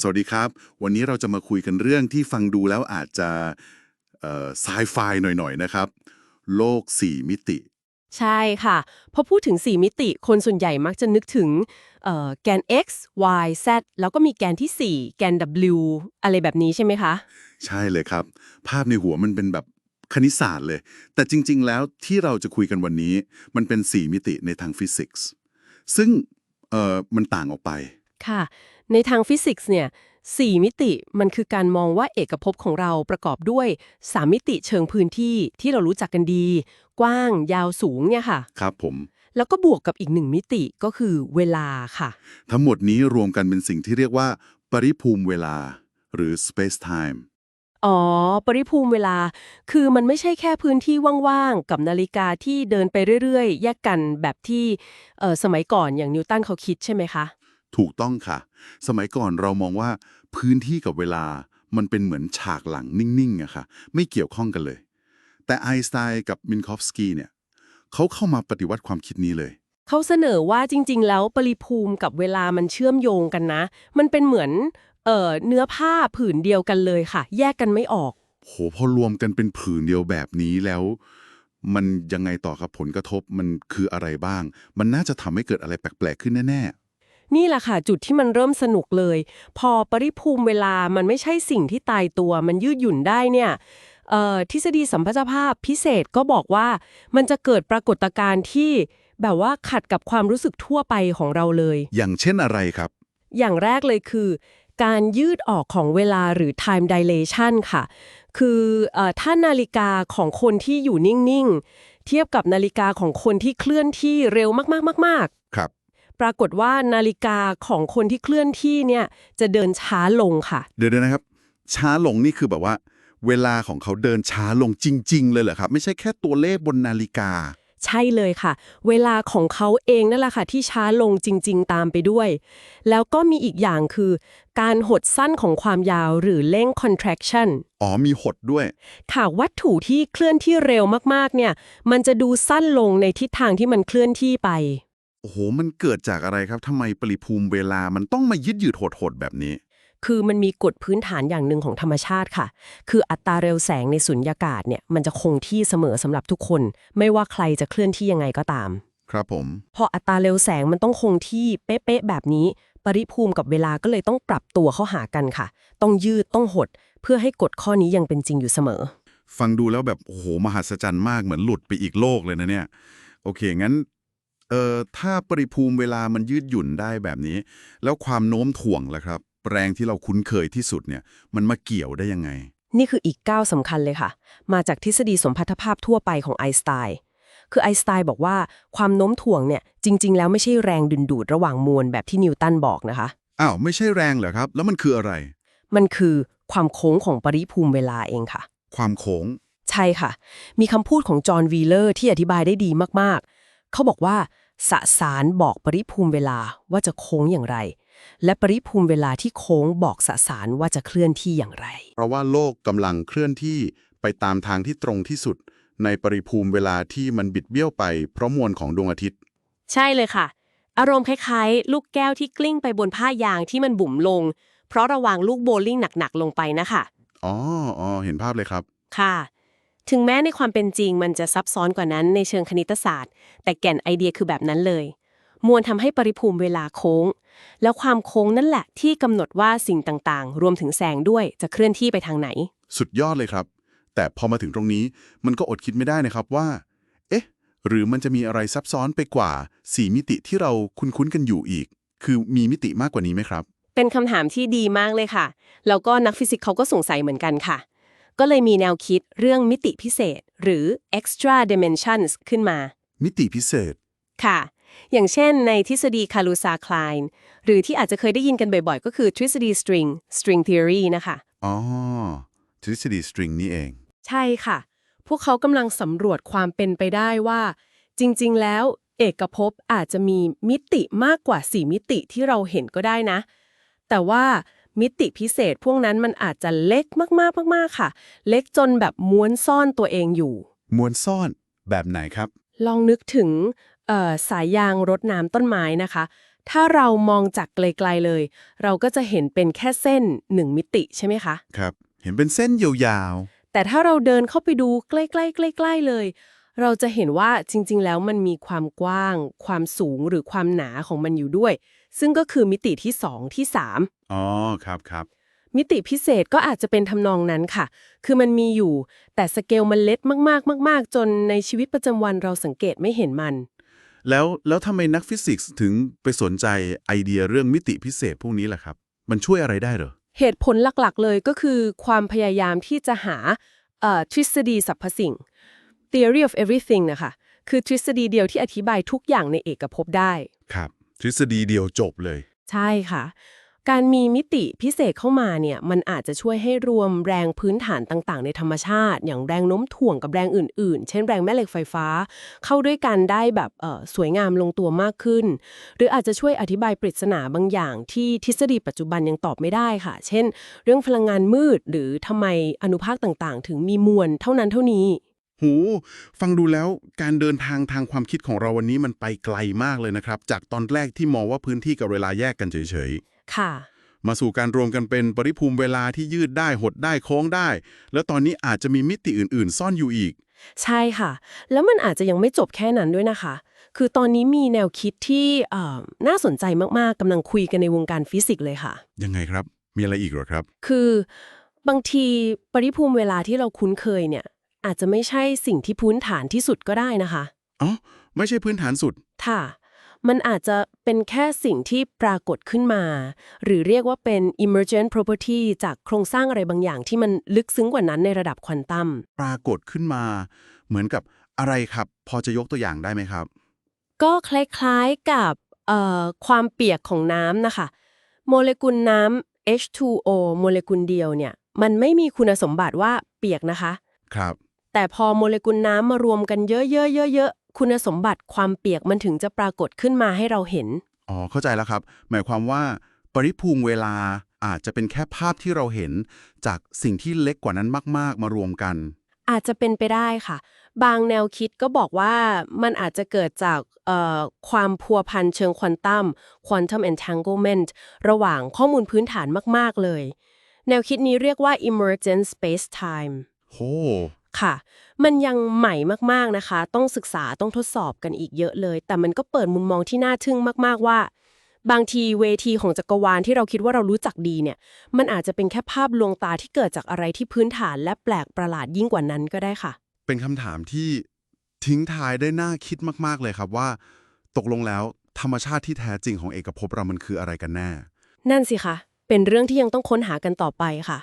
สวัสดีครับ วันนี้เราจะมาคุยกันเรื่องที่ฟังดูแล้วอาจจะไซไฟหน่อยๆนะครับ โลก 4 มิติ ใช่ค่ะพอพูดถึง 4 มิติ คนส่วนใหญ่มักจะนึกถึงเอ่อแกน x y z แล้วก็มีแกนที่ 4 แกน w อะไรแบบนี้ใช่ไหมคะ ใช่เลยครับ ภาพในหัวมันเป็นแบบคณิตศาสตร์เลย แต่จริง ๆ แล้วที่เราจะคุยกันวันนี้ มันเป็น 4 มิติในทางฟิสิกส์ซึ่งเอ่อมันต่างออกไปค่ะ ในทางฟิสิกส์เนี่ย4มิติมันคือการมองว่าเอกภพของเราประกอบด้วย 3 มิติเชิงพื้นที่ที่เรารู้จักกันดี กว้างยาวสูงเนี่ยค่ะ ครับผม แล้วก็บวกกับอีกหนึ่งมิติก็คือเวลาค่ะ ทั้งหมดนี้รวมกันเป็นสิ่งที่เรียกว่า ปริภูมิเวลา หรือ space time อ๋อ ปริภูมิเวลา คือมันไม่ใช่แค่พื้นที่ว่างๆ กับนาฬิกาที่เดินไปเรื่อยๆ แยกกันแบบที่เอ่อสมัยก่อนอย่างนิวตันเขาคิดใช่ไหมคะ ถูกต้องค่ะ สมัยก่อนเรามองว่าพื้นที่กับเวลามันเป็นเหมือนฉากหลังนิ่งๆอะค่ะ ไม่เกี่ยวข้องกันเลย แต่ไอน์สไตน์กับมินคอฟสกี้เนี่ยเขาเข้ามาปฏิวัติความคิดนี้เลย เขาเสนอว่าจริง ๆ แล้วปริภูมิกับเวลามันเชื่อมโยงกันนะ มันเป็นเหมือนเอ่อเนื้อผ้าผืนเดียวกันเลยค่ะ แยกกันไม่ออก โหพอรวมกันเป็นผืนเดียวแบบนี้แล้ว มันยังไงต่อครับผลกระทบมันคืออะไรบ้าง มันน่าจะทำให้เกิดอะไรแปลกๆขึ้นแน่ นี่แหละค่ะจุดที่มันเริ่มสนุกเลย พอปริภูมิเวลามันไม่ใช่สิ่งที่ตายตัว มันยืดหยุ่นได้เนี่ยเอ่อทฤษฎีสัมพัทธภาพพิเศษก็บอกว่ามันจะเกิดปรากฏการณ์ที่แบบว่าขัดกับความรู้สึกทั่วไปของเราเลยๆอย่างเช่นอะไรครับ อย่างแรกเลยคือ การยืดออกของเวลาหรือ time dilation ค่ะ คือเออถ้านาฬิกาของคนที่อยู่นิ่ง ๆ เทียบกับนาฬิกาของคนที่เคลื่อนที่เร็วมากๆๆครับๆ ปรากฏว่านาฬิกาของคนที่เคลื่อนที่เนี่ยจะเดินช้าลงค่ะ เดี๋ยวๆนะครับ ช้าลงนี่คือแบบว่า เวลาของเขาเดินช้าลงจริง ๆ เลยเหรอครับ ไม่ใช่แค่ตัวเลขบนนาฬิกา ใช่เลยค่ะ เวลาของเขาเองนั่นแหละค่ะ ที่ช้าลงจริง ๆ ตามไปด้วย แล้วก็มีอีกอย่างคือ การหดสั้นของความยาวหรือเร่ง contraction อ๋อมีหดด้วย ค่ะวัตถุที่เคลื่อนที่เร็วมากๆเนี่ย มันจะดูสั้นลงในทิศทางที่มันเคลื่อนที่ไป โอ้โห มันเกิดจากอะไรครับทำไมปริภูมิเวลามันต้องมายืดหยืดโหดๆแบบนี้ คือมันมีกฎพื้นฐานอย่างหนึ่งของธรรมชาติค่ะ คืออัตราเร็วแสงในสุญญากาศเนี่ยมันจะคงที่เสมอสำหรับทุกคน ไม่ว่าใครจะเคลื่อนที่ยังไงก็ตาม ครับผม พออัตราเร็วแสงมันต้องคงที่เป๊ะๆแบบนี้ ปริภูมิกับเวลาก็เลยต้องปรับตัวเข้าหากันค่ะ ต้องยืดต้องหด เพื่อให้กฎข้อนี้ยังเป็นจริงอยู่เสมอ ฟังดูแล้วแบบโอ้โหมหัศจรรย์มากเหมือนหลุดไปอีกโลกเลยนะเนี่ย โอเคงั้น เอ่อถ้าปริภูมิเวลามันยืดหยุ่นได้แบบนี้ แล้วความโน้มถ่วงล่ะครับ แรงที่เราคุ้นเคยที่สุดเนี่ย มันมาเกี่ยวได้ยังไง นี่คืออีกก้าวสำคัญเลยค่ะ มาจากทฤษฎีสมพัทธภาพทั่วไปของไอน์สไตน์คือไอน์สไตน์บอกว่าความโน้มถ่วงเนี่ย จริง ๆ แล้วไม่ใช่แรงดึงดูดระหว่างมวลแบบที่นิวตันบอกนะคะอ้าวไม่ใช่แรงเหรอครับ แล้วมันคืออะไร มันคือความโค้งของปริภูมิเวลาเองค่ะ ความโค้ง ใช่ค่ะ มีคำพูดของจอห์นวีเลอร์ที่อธิบายได้ดีมากๆ เขาบอกว่าสสารบอกปริภูมิเวลาว่าจะโค้งอย่างไร และปริภูมิเวลาที่โค้งบอกสสารว่าจะเคลื่อนที่อย่างไร เพราะว่าโลกกำลังเคลื่อนที่ไปตามทางที่ตรงที่สุด ในปริภูมิเวลาที่มันบิดเบี้ยวไป เพราะมวลของดวงอาทิตย์ ใช่เลยค่ะ อารมณ์คล้ายๆ ลูกแก้วที่กลิ้งไปบนผ้ายางที่มันบุ๋มลง เพราะระวางลูกโบว์ลิ่งหนักๆลงไปนะคะอ๋ออ๋อเห็นภาพเลยครับ ค่ะ ถึงแม้ในความเป็นจริงมันจะซับซ้อนกว่านั้นในเชิงคณิตศาสตร์ แต่แก่นไอเดียคือแบบนั้นเลย มวลทำให้ปริภูมิเวลาโค้ง แล้วความโค้งนั่นแหละที่กำหนดว่าสิ่งต่างๆ รวมถึงแสงด้วยจะเคลื่อนที่ไปทางไหน สุดยอดเลยครับ แต่พอมาถึงตรงนี้มันก็อดคิดไม่ได้นะครับว่า เอ๊ะ หรือมันจะมีอะไรซับซ้อนไปกว่า 4 มิติที่เราคุ้นๆกันอยู่อีก คือมีมิติมากกว่านี้ไหมครับ เป็นคำถามที่ดีมากเลยค่ะ แล้วก็นักฟิสิกส์เขาก็สงสัยเหมือนกันค่ะ ก็เลยมีแนวคิดเรื่องมิติพิเศษ หรือ extra dimensions ขึ้นมา มิติพิเศษ ค่ะ อย่างเช่นในทฤษฎีคารูซาคลายน์หรือที่อาจจะเคยได้ยินกันบ่อยๆ ก็คือทฤษฎี string string theory นะคะ อ๋อ ทฤษฎีสตริงนี่เอง ใช่ค่ะ พวกเขากำลังสำรวจความเป็นไปได้ว่า จริงๆ แล้ว เอกภพอาจจะมีมิติมากกว่า 4 มิติที่เราเห็นก็ได้นะ แต่ว่า มิติพิเศษพวกนั้นมันอาจจะเล็กมากๆมากๆค่ะ เล็กจนแบบม้วนซ่อนตัวเองอยู่ มวลซ่อนแบบไหนครับ ลองนึกถึงเอ่อสายยางรดน้ำต้นไม้นะคะ ถ้าเรามองจากไกลๆเลย เราก็จะเห็นเป็นแค่เส้นหนึ่งมิติใช่ไหมคะ ครับ เห็นเป็นเส้นยาวแต่ถ้าเราเดินเข้าไปดูใกล้ๆใกล้ๆเลย เราจะเห็นว่าจริงๆ แล้วมันมีความกว้าง ความสูงหรือความหนาของมันอยู่ด้วย ซึ่งก็คือมิติที่ 2 ที่ๆอ๋อ ครับครับ3มิติพิเศษก็อาจจะเป็นทำนองนั้นค่ะ คือมันมีอยู่ แต่สเกลมันเล็กมากๆ มาก ๆ จนในชีวิตประจำวันเราสังเกตไม่เห็นมัน แล้วแล้วทำไมนักฟิสิกส์ถึงไปสนใจไอเดียเรื่องมิติพิเศษพวกนี้ล่ะครับ มันช่วยอะไรได้เหรอ เหตุผลหลักๆ เลยก็คือความพยายามที่จะหาเอ่อทฤษฎีสรรพสิ่ง theory of everything นะคะ คือทฤษฎีเดียวที่อธิบายทุกอย่างในเอกภพได้ ครับ ทฤษฎีเดียวจบเลย ใช่ค่ะ การมีมิติพิเศษเข้ามาเนี่ยมันอาจจะช่วยให้รวมแรงพื้นฐานต่างๆ ในธรรมชาติ อย่างแรงโน้มถ่วงกับแรงอื่น ๆ เช่นแรงแม่เหล็กไฟฟ้า เข้าด้วยกันได้แบบสวยงามลงตัวมากขึ้น หรืออาจจะช่วยอธิบายปริศนาบางอย่าง ที่ทฤษฎีปัจจุบันยังตอบไม่ได้ค่ะ เช่น เรื่องพลังงานมืด หรือทำไมอนุภาคต่างๆ ถึงมีมวลเท่านั้นเท่านี้ หู ฟังดูแล้วการเดินทางทางความคิดของเราวันนี้มันไปไกลมากเลยนะครับ จากตอนแรกที่มองว่าพื้นที่กับเวลาแยกกันเฉยค่ะๆมาสู่การรวมกันเป็นปริภูมิเวลาที่ยืดได้หดได้โค้งได้ แล้วตอนนี้อาจจะมีมิติอื่น ๆ ซ่อนอยู่อีก ใช่ค่ะ แล้วมันอาจจะยังไม่จบแค่นั้นด้วยนะคะ คือตอนนี้มีแนวคิดที่เอ่อน่าสนใจมากๆกำลังคุยกันในวงการฟิสิกส์เลยค่ะ ยังไงครับ มีอะไรอีกเหรอครับ คือบางทีปริภูมิเวลาที่เราคุ้นเคยเนี่ย อาจจะไม่ใช่สิ่งที่พื้นฐานที่สุดก็ได้นะคะ อ๋อ ไม่ใช่พื้นฐานสุด ค่ะ มันอาจจะเป็นแค่สิ่งที่ปรากฏขึ้นมา หรือเรียกว่าเป็น emergent property จากโครงสร้างอะไรบางอย่างที่มันลึกซึ้งกว่านั้นในระดับควอนตัม ปรากฏขึ้นมา เหมือนกับอะไรครับ พอจะยกตัวอย่างได้ไหมครับ ก็คล้ายๆกับเอ่อความเปียกของน้ำนะคะ โมเลกุลน้ำ H2O โมเลกุลเดียวเนี่ย มันไม่มีคุณสมบัติว่าเปียกนะคะ ครับ แต่พอโมเลกุลน้ำมารวมกันเยอะๆๆๆคุณสมบัติความเปียกมันถึงจะปรากฏขึ้นมาให้เราเห็น อ๋อ เข้าใจแล้วครับ หมายความว่า ปริภูมิเวลาอาจจะเป็นแค่ภาพที่เราเห็น จากสิ่งที่เล็กกว่านั้นมาก ๆ มารวมกัน อาจจะเป็นไปได้ค่ะ บางแนวคิดก็บอกว่ามันอาจจะเกิดจากเอ่อความพัวพันเชิงควอนตัม quantum entanglement ระหว่างข้อมูลพื้นฐานมาก ๆ เลย แนวคิดนี้เรียกว่า emergent space time โห ค่ะ มันยังใหม่มากๆนะคะ ต้องศึกษาต้องทดสอบกันอีกเยอะเลย แต่มันก็เปิดมุมมองที่น่าทึ่งมากๆว่า บางทีเวทีของจักรวาลที่เราคิดว่าเรารู้จักดีเนี่ย มันอาจจะเป็นแค่ภาพลวงตาที่เกิดจากอะไรที่พื้นฐานและแปลกประหลาดยิ่งกว่านั้นก็ได้ค่ะ เป็นคำถามที่ทิ้งทายได้น่าคิดมากๆเลยครับว่า ตกลงแล้วธรรมชาติที่แท้จริงของเอกภพเรามันคืออะไรกันแน่ นั่นสิคะ เป็นเรื่องที่ยังต้องค้นหากันต่อไปค่ะ